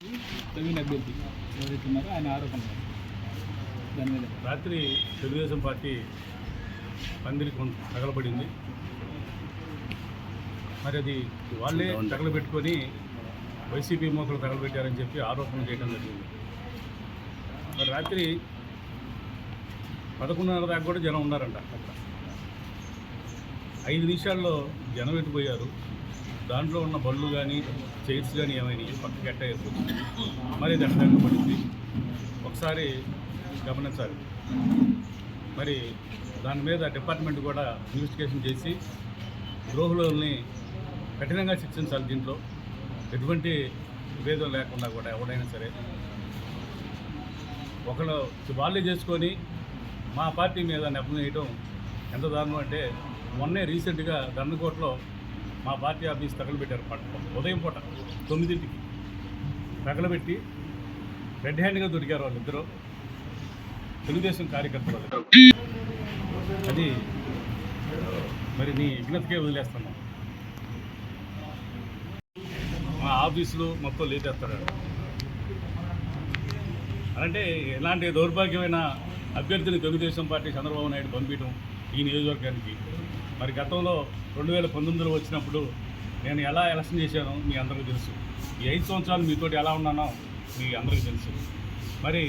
ప్రవీణ్ అభ్యర్థి ఎవరైతే ఉన్నారో ఆయన ఆరోపణలు దాని మీద రాత్రి తెలుగుదేశం పార్టీ పందిరి తగలబడింది. మరి అది వాళ్ళే తగలబెట్టుకొని వైసీపీ మోకలు తగలబెట్టారని చెప్పి ఆరోపణలు చేయడం జరిగింది. మరి రాత్రి పదకొండున్నర దాకా కూడా జనం ఉన్నారంట అక్కడ. ఐదు నిమిషాల్లో జనం పెట్టిపోయారు దాంట్లో ఉన్న బళ్ళు కానీ చైర్స్ కానీ ఏమైనాయి పక్కకి ఎట్ట అయిపోతుంది మరి ఇది పడింది. ఒకసారి గమనించాలి. మరి దాని మీద డిపార్ట్మెంట్ కూడా ఇన్వెస్టిగేషన్ చేసి ద్రోహులని కఠినంగా శిక్షించాలి దీంట్లో. ఎటువంటి భేదం లేకుండా కూడా ఎవరైనా సరే ఒకళ్ళు వాళ్ళే చేసుకొని మా పార్టీ మీద నెపం వేయటం ఎంత దారుణం అంటే మొన్నే రీసెంట్గా దండకోటలో మా పార్టీ ఆఫీస్ తగలబెట్టారు పట్ట ఉదయం పూట తొమ్మిదింటికి తగలబెట్టి రెడ్ హ్యాండ్గా దొరికారు వాళ్ళిద్దరూ. తెలుగుదేశం కార్యకర్తలు అది. మరి నీ విజ్ఞతకే వదిలేస్తున్నాం. మా ఆఫీసులు మొత్తం లేచేస్తారు అంటే ఎలాంటి దౌర్భాగ్యమైన అభ్యర్థిని తెలుగుదేశం పార్టీ చంద్రబాబు నాయుడు పంపించడం ఈ నియోజకవర్గానికి మరి గతంలో రెండు వేల పంతొమ్మిదిలో వచ్చినప్పుడు నేను ఎలా ఎలక్షన్ చేశానో మీ అందరికీ తెలుసు. ఈ ఐదు సంవత్సరాలు మీతోటి ఎలా ఉన్నానో మీ అందరికీ తెలుసు. మరి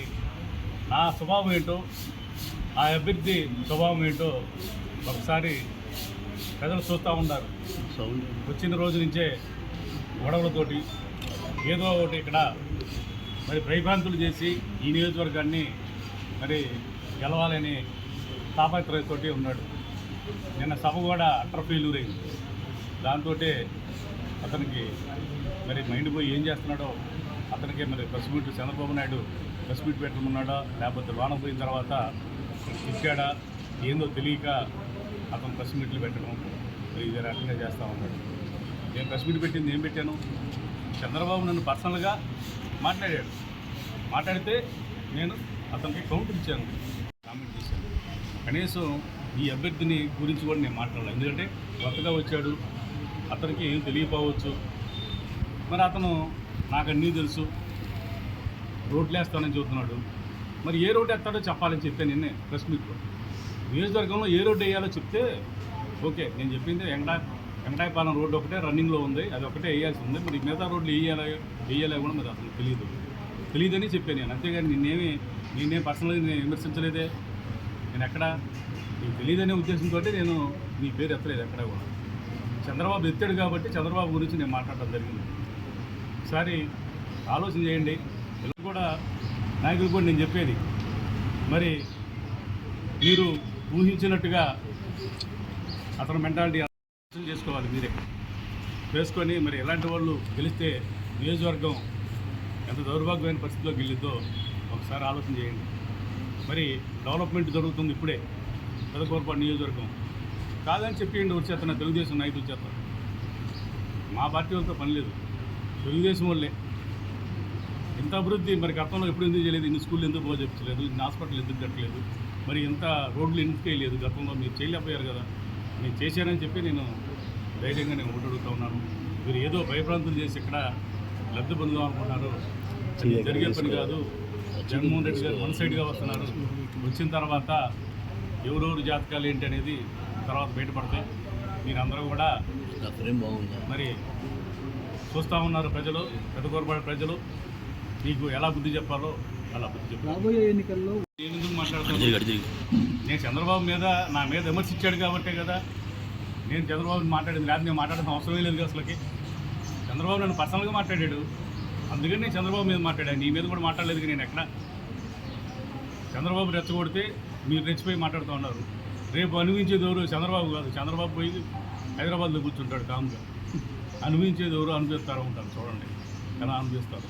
నా స్వభావం ఏంటో ఆ అభ్యర్థి స్వభావం ఏంటో ఒకసారి ప్రజలు చూస్తూ ఉన్నారు. వచ్చిన రోజు నుంచే గొడవలతోటి ఏదో ఒకటి ఇక్కడ మరి భయభ్రాంతులు చేసి ఈ నియోజకవర్గాన్ని మరి గెలవాలని తాపత్రయతోటి ఉన్నాడు. నిన్న సభ కూడా అట్ర ఫెయిల్యూర్ అయింది దాంతో అతనికి మరి మైండ్ పోయి ఏం చేస్తున్నాడో అతనికి మరి press meet Chandrababu Naidu press meet పెట్టమన్నాడా లేకపోతే వాన పోయిన తర్వాత ఇచ్చాడా ఏందో తెలియక అతను ప్రెస్ మీట్లు పెట్టడం మరి ఇది రకంగా చేస్తూ ఉన్నాడు. నేను ప్రెస్ మీట్ పెట్టింది ఏం పెట్టాను? చంద్రబాబు నన్ను పర్సనల్గా మాట్లాడాడు. మాట్లాడితే నేను అతనికి కౌంటర్ ఇచ్చాను కామెంట్ చేశాను. కనీసం ఈ అభ్యర్థిని గురించి కూడా నేను మాట్లాడాలి ఎందుకంటే కొత్తగా వచ్చాడు అతనికి ఏం తెలియపోవచ్చు మరి అతను నాకు అన్నీ తెలుసు. రోడ్లు వేస్తానని చూస్తున్నాడు మరి ఏ రోడ్డు వేస్తాడో చెప్పాలని చెప్పాను నిన్నే ప్రెస్ మీట్లో. నియోజకవర్గంలో ఏ రోడ్డు వేయాలో చెప్తే ఓకే నేను చెప్పింది వెంకటా వెంకటాయపాలెం రోడ్డు ఒకటే రన్నింగ్లో ఉంది అది ఒకటే వేయాల్సి ఉంది. మరి మిగతా రోడ్లు వేయాలి వేయాలి కూడా మరి అతనికి తెలియదు తెలియదని చెప్పాను నేను. అంతేగాని నిన్నేమి నేనేం పర్సనల్గా నేను విమర్శించలేదే? నేను ఎక్కడ? నీకు తెలియదనే ఉద్దేశంతో నేను నీ పేరు ఎత్తలేదు ఎక్కడ కూడా. చంద్రబాబు ఎత్తాడు కాబట్టి చంద్రబాబు గురించి నేను మాట్లాడటం జరిగింది. ఒకసారి ఆలోచన చేయండి. పిల్లలు కూడా నాయకులు కూడా నేను చెప్పేది. మరి మీరు ఊహించినట్టుగా అతని మెంటాలిటీ ఆలోచన చేసుకోవాలి మీరే. వేసుకొని మరి ఎలాంటి వాళ్ళు గెలిస్తే నియోజకవర్గం ఎంత దౌర్భాగ్యమైన పరిస్థితిలో గెలిద్దో ఒకసారి ఆలోచన చేయండి. మరి డెవలప్మెంట్ జరుగుతుంది ఇప్పుడే. పెదకూరపాటు నియోజకవర్గం. కాదని చెప్పేయండి వచ్చేస్తున్న తెలుగుదేశం నాయకులు చేత. మా పార్టీ వాళ్ళతో పని లేదు. తెలుగుదేశం వాళ్ళే. ఇంత అభివృద్ధి మరి గతంలో ఎప్పుడు ఎందుకు చేయలేదు? ఇన్ని స్కూళ్ళు ఎందుకు బాగా చెప్తలేదు? ఇన్ని హాస్పిటల్ ఎందుకు కట్టలేదు? మరి ఇంత రోడ్లు ఎందుకు వేయలేదు? గతంలో మీరు చేయలేకపోయారు కదా. నేను చేశానని చెప్పి నేను ధైర్యంగా నేను ఓటు అడుగుతా ఉన్నాను. మీరు ఏదో భయభ్రాంతులు చేసి ఇక్కడ లబ్ధి పొందుదాం అనుకుంటున్నారు. అది జరిగే పని కాదు. జగన్మోహన్ రెడ్డి గారు వన్ సైడ్గా వస్తున్నారు. వచ్చిన తర్వాత ఎవరెవరు జాతకాలు ఏంటి అనేది తర్వాత బయటపడతాయి. మీరందరూ కూడా మరి చూస్తూ ఉన్నారు ప్రజలు పెద్దకూరపాడు ప్రజలు. మీకు ఎలా బుద్ధి చెప్పాలో అలా బుద్ధి చెప్పాలి రాబోయే ఎన్నికల్లో నేను ఎందుకు మాట్లాడుతున్నాను నేను చంద్రబాబు మీద నా మీద విమర్శించాడు కాబట్టే కదా. నేను చంద్రబాబుని మాట్లాడింది లేదా నేను మాట్లాడాల్సిన అవసరమే లేదు అసలుకి. చంద్రబాబు నన్ను పర్సనల్గా మాట్లాడాడు. అందుకని నేను చంద్రబాబు మీద మాట్లాడాను. నీ మీద కూడా మాట్లాడలేదు నేను ఎక్కడ? చంద్రబాబు రెచ్చగొడితే మీరు రెచ్చిపోయి మాట్లాడుతూ ఉన్నారు. రేపు అనుభవించేది ఎవరు చంద్రబాబు కాదు చంద్రబాబు పోయి హైదరాబాద్లో కూర్చుంటాడు కామ్గా అనుభవించేది ఎవరు అనుభవిస్తారో ఉంటారు చూడండి. ఎలా అనుభవిస్తారు.